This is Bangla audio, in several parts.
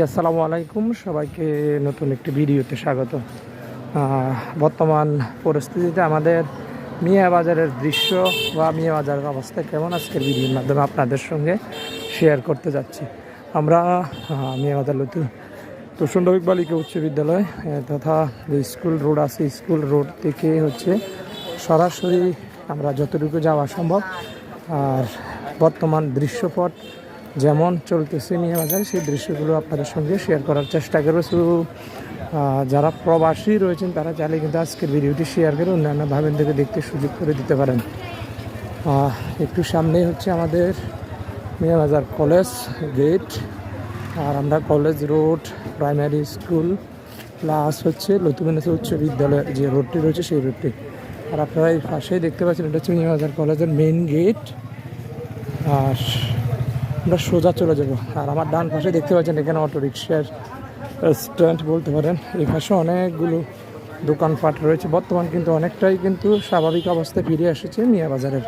আসসালামু আলাইকুম। সবাইকে নতুন একটি ভিডিওতে স্বাগত। বর্তমান পরিস্থিতিতে আমাদের মিয়া বাজারের দৃশ্য বা মিয়া বাজারের অবস্থা কেমন আজকের ভিডিওর মাধ্যমে আপনাদের সঙ্গে শেয়ার করতে যাচ্ছি। আমরা মিয়া বাজার লতু তোষণ্ডবিক বালিকা উচ্চ বিদ্যালয় তথা যে স্কুল রোড আছে, স্কুল রোড থেকে হচ্ছে সরাসরি আমরা যতটুকু যাওয়া সম্ভব। আর বর্তমান দৃশ্যপট যেমন চলতেছে নিয়ে বাজারে, সেই দৃশ্যগুলো আপনাদের সঙ্গে শেয়ার করার চেষ্টা করব শুধু যারা প্রবাসী রয়েছেন, তারা চাইলে কিন্তু আজকের ভিডিওটি শেয়ার করে অন্যান্য ভাবেন থেকে দেখতে সুযোগ করে দিতে পারেন। একটু সামনেই হচ্ছে আমাদের মিয়াবাজার কলেজ গেট আর আমরা college road primary school plus হচ্ছে লতুমেনাসে উচ্চ বিদ্যালয় যে রোডটি রয়েছে, সেই রোডটি আর আপনারা এই পাশেই দেখতে পাচ্ছেন, এটা হচ্ছে মিয়াবাজার কলেজের মেইন গেট আর আমরা সোজা চলে যাব। আর আমার ডান পাশে দেখতে পাচ্ছেন এখানে অটো রিক্সার স্ট্যান্ড বলতে পারেন। এই পাশে অনেকগুলো দোকানপাট রয়েছে। বর্তমান কিন্তু অনেকটাই কিন্তু স্বাভাবিক অবস্থায় ফিরে এসেছে মিয়া বাজারের।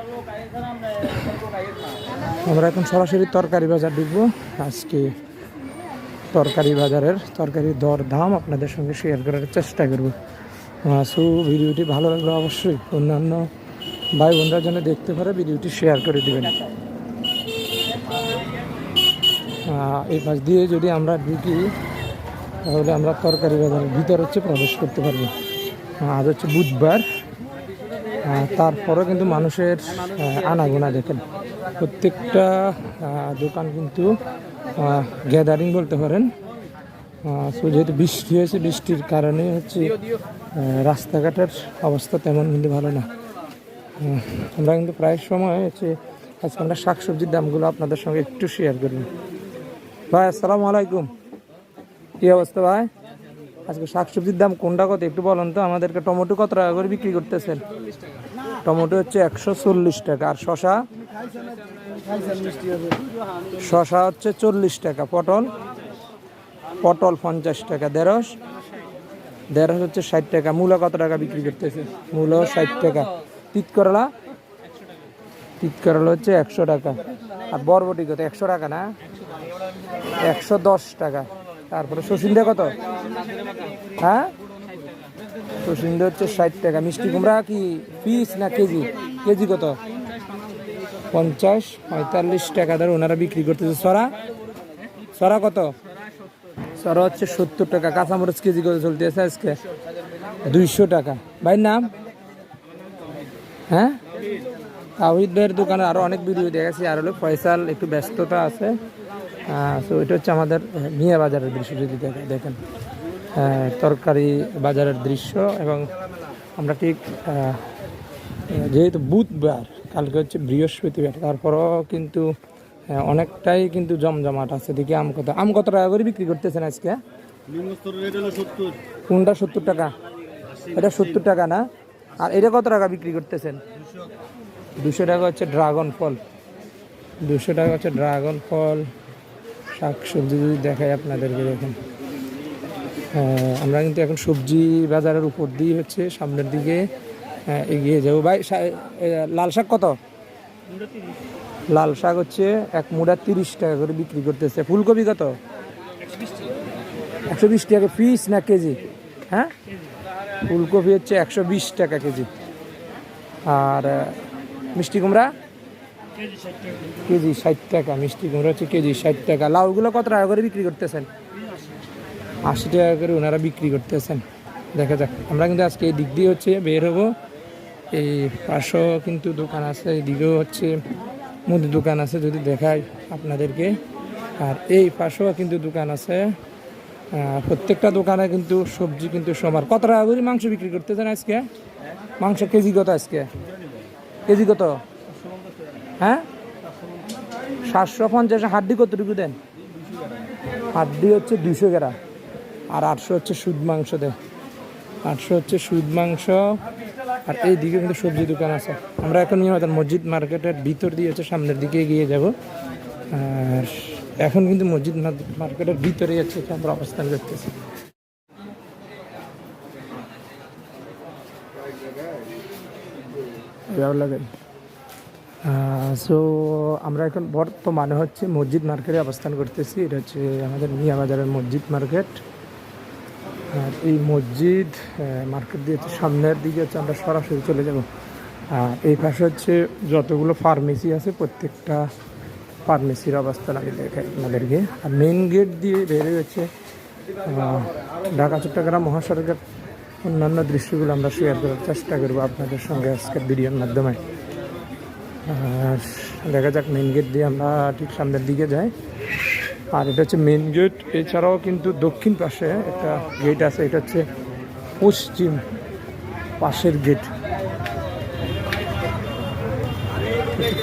আমরা এখন সরাসরি তরকারি বাজার ঢুকবো আজকে তরকারি বাজারের তরকারির দর দাম আপনাদের সঙ্গে শেয়ার করার চেষ্টা করব। সো ভিডিওটি ভালো লাগলে অবশ্যই অন্যান্য ভাই বোনরা যেন দেখতে পারে, ভিডিওটি শেয়ার করে দেবেন। এই পাশ দিয়ে যদি আমরা ঢুকি তাহলে আমরা তরকারি বাজারের ভিতর হচ্ছে প্রবেশ করতে পারব। আজ হচ্ছে বুধবার। আহ, তারপরেও কিন্তু মানুষের আনাগোনা দেখেন। প্রত্যেকটা দোকান কিন্তু গ্যাদারিং বলতে পারেন। সো যেহেতু বৃষ্টি হয়েছে বৃষ্টির কারণে হচ্ছে রাস্তাঘাটের অবস্থা তেমন কিন্তু ভালো না। আমরা কিন্তু প্রায় সময় হচ্ছে আজকে আমরা শাকসবজির দামগুলো আপনাদের সঙ্গে একটু শেয়ার করি ভাই, আসসালামু আলাইকুম। কি অবস্থা ভাই? আজকে শাকসবজির দাম কোনটা কত? একটু বলেন তো, আমাদেরকে টমেটো কত টাকা করে বিক্রি করতেছেন? টমেটো হচ্ছে একশো চল্লিশ টাকা, আর শশা শশা হচ্ছে চল্লিশ টাকা, পটল? পটল পঞ্চাশ টাকা দেড়শ দেড়শ হচ্ছে ষাট টাকা, মূলা কত টাকা বিক্রি করতেছে? মূলো ষাট টাকা। তিত করলা তিত করলা হচ্ছে একশো টাকা, আর বরবটি কত? একশো টাকা না? একশো দশ টাকা। তারপরে শশিন্দা কত? হ্যাঁ? শশিন্দা হচ্ছে ষাট টাকা। মিষ্টি কুমড়া কি পিস না কেজি? কেজি কত? পঞ্চাশ, পঁয়তাল্লিশ টাকা। ধরে ওনারা বিক্রি করতেছে। সরা? সরা কত? সরা হচ্ছে সত্তর টাকা। কাঁচামরিচ কেজি কত চলতেছে আজকে। দুইশো টাকা। ভাই নাম? হ্যাঁ? তাহিদ ভাইয়ের দোকানে আরও অনেক ভিডিও দেখেছি আর হলো ফয়সাল, একটু ব্যস্ততা আছে। তো এটা হচ্ছে আমাদের মিয়া বাজারের দৃশ্য, যদি দেখে- দেখেন। তরকারি বাজারের দৃশ্য এবং আমরা ঠিক যেহেতু বুধবার, কালকে হচ্ছে বৃহস্পতিবার, তারপরও কিন্তু অনেকটাই কিন্তু জমজমাট আছে। দেখি আম কত আম কত টাকা করে বিক্রি করতেছেন আজকে? কোনটা সত্তর টাকা? এটা সত্তর টাকা না? আর এটা কত টাকা বিক্রি করতেছেন? দুশো টাকা হচ্ছে ড্রাগন ফল। দুশো টাকা হচ্ছে ড্রাগন ফল। শাক সবজি যদি দেখাই আপনাদেরকে, দেখেন। আমরা কিন্তু এখন সবজি বাজারের উপর দিয়ে হচ্ছে সামনের দিকে এগিয়ে যাব। ভাই লাল শাক কত? লাল শাক হচ্ছে এক মুড়া তিরিশ টাকা করে বিক্রি করতেছে। ফুলকপি কত? একশো বিশ টাকা। পিস না কেজি? হ্যাঁ? ফুলকপি হচ্ছে একশো বিশ টাকা কেজি। আর মিষ্টি কুমড়া? কেজি ষাট টাকা। মিষ্টি কুমড়া হচ্ছে কেজি ষাট টাকা। লাউগুলো কত টাকা করে বিক্রি করতেছেন? আশি টাকা করে ওনারা বিক্রি করতেছেন। দেখা যাক, আমরা কিন্তু আজকে এই দিক দিয়ে হচ্ছে বের হব। এই পাশেও কিন্তু দোকান আছে এইদিকেও হচ্ছে মুদি দোকান আছে, যদি দেখাই আপনাদেরকে। আর এই পাশেও কিন্তু দোকান আছে। প্রত্যেকটা দোকানে কিন্তু সবজি কিন্তু সবার কত টাকা করে মাংস বিক্রি করতেছেন আজকে? মাংস কেজি কত আজকে? কেজি কত? হ্যাঁ? সাতশো পঞ্চাশ হাড্ডি কতটুকু দেন? হাড্ডি হচ্ছে দুশো গ্রাম আর আটশো হচ্ছে সুদ মাংস দেয় আটশো হচ্ছে সুদ মাংস। আর এই দিকে কিন্তু সবজি দোকান আছে। আমরা এখন নিয়ে আমাদের মসজিদ মার্কেটের ভিতর দিয়ে হচ্ছে সামনের দিকে এগিয়ে যাব। আর এখন কিন্তু মসজিদ মার্কেটের ভিতরে হচ্ছে আমরা অবস্থান করতেছি। ভালো লাগে সো আমরা এখন বর্তমানে হচ্ছে মসজিদ মার্কেটে অবস্থান করতেছি। এটা হচ্ছে আমাদের মিয়া বাজারের মসজিদ মার্কেট। আর এই মসজিদ মার্কেট দিয়ে হচ্ছে সামনের দিকে হচ্ছে আমরা সরাসরি চলে যাব। আর এই পাশে হচ্ছে যতগুলো ফার্মেসি আছে, প্রত্যেকটা ফার্মেসির অবস্থান আমি দেখাই আপনাদেরকে। আর মেন গেট দিয়ে বেরিয়ে হচ্ছে ঢাকা, চট্টগ্রাম মহাসড়কের অন্যান্য দৃশ্যগুলো আমরা শেয়ার করার চেষ্টা করব আপনাদের সঙ্গে আজকের ভিডিওর মাধ্যমে। দেখা যাক মেন গেট দিয়ে আমরা ঠিক সামনের দিকে যাই। আর এটা হচ্ছে মেন গেট এছাড়াও কিন্তু দক্ষিণ পাশে একটা গেট আছে, এটা হচ্ছে পশ্চিম পাশের গেট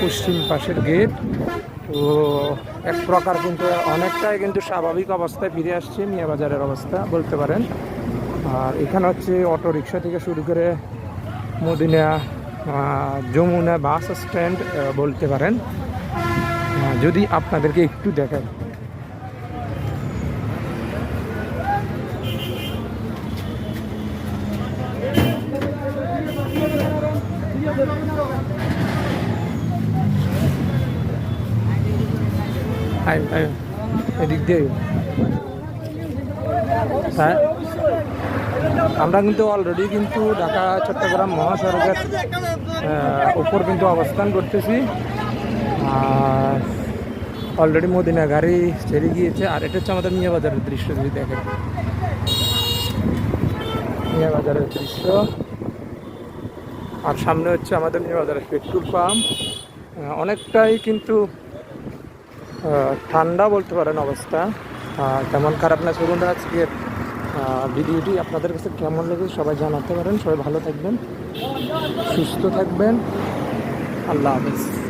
পশ্চিম পাশের গেট তো এক প্রকার কিন্তু অনেকটাই কিন্তু স্বাভাবিক অবস্থায় ফিরে আসছে, মিয়া বাজারের অবস্থা বলতে পারেন। আর এখানে হচ্ছে অটো রিক্সা থেকে শুরু করে মদিনা যমুনা বাস স্ট্যান্ড বলতে পারেন। যদি আপনাদেরকে একটু আয় এদিক দিয়ে। হ্যাঁ। আমরা কিন্তু অলরেডি কিন্তু ঢাকা, চট্টগ্রাম, মহাসড়কের উপর কিন্তু অবস্থান করতেছি। আর অলরেডি মদিনা গাড়ি ছেড়ে গিয়েছে। আর এটা হচ্ছে আমাদের মিয়া বাজারের দৃশ্য, যদি দেখেন। মিয়া বাজারের দৃশ্য। আর সামনে হচ্ছে আমাদের মিয়া বাজারের পেট্রোল পাম্প। অনেকটাই কিন্তু ঠান্ডা বলতে পারেন অবস্থা। তেমন খারাপ না। চলুন আজকের ভিডিওটি আপনাদের কাছে কেমন লেগে সবাই জানাতে পারেন। সবাই ভালো থাকবেন, সুস্থ থাকবেন। আল্লাহ হাফিজ।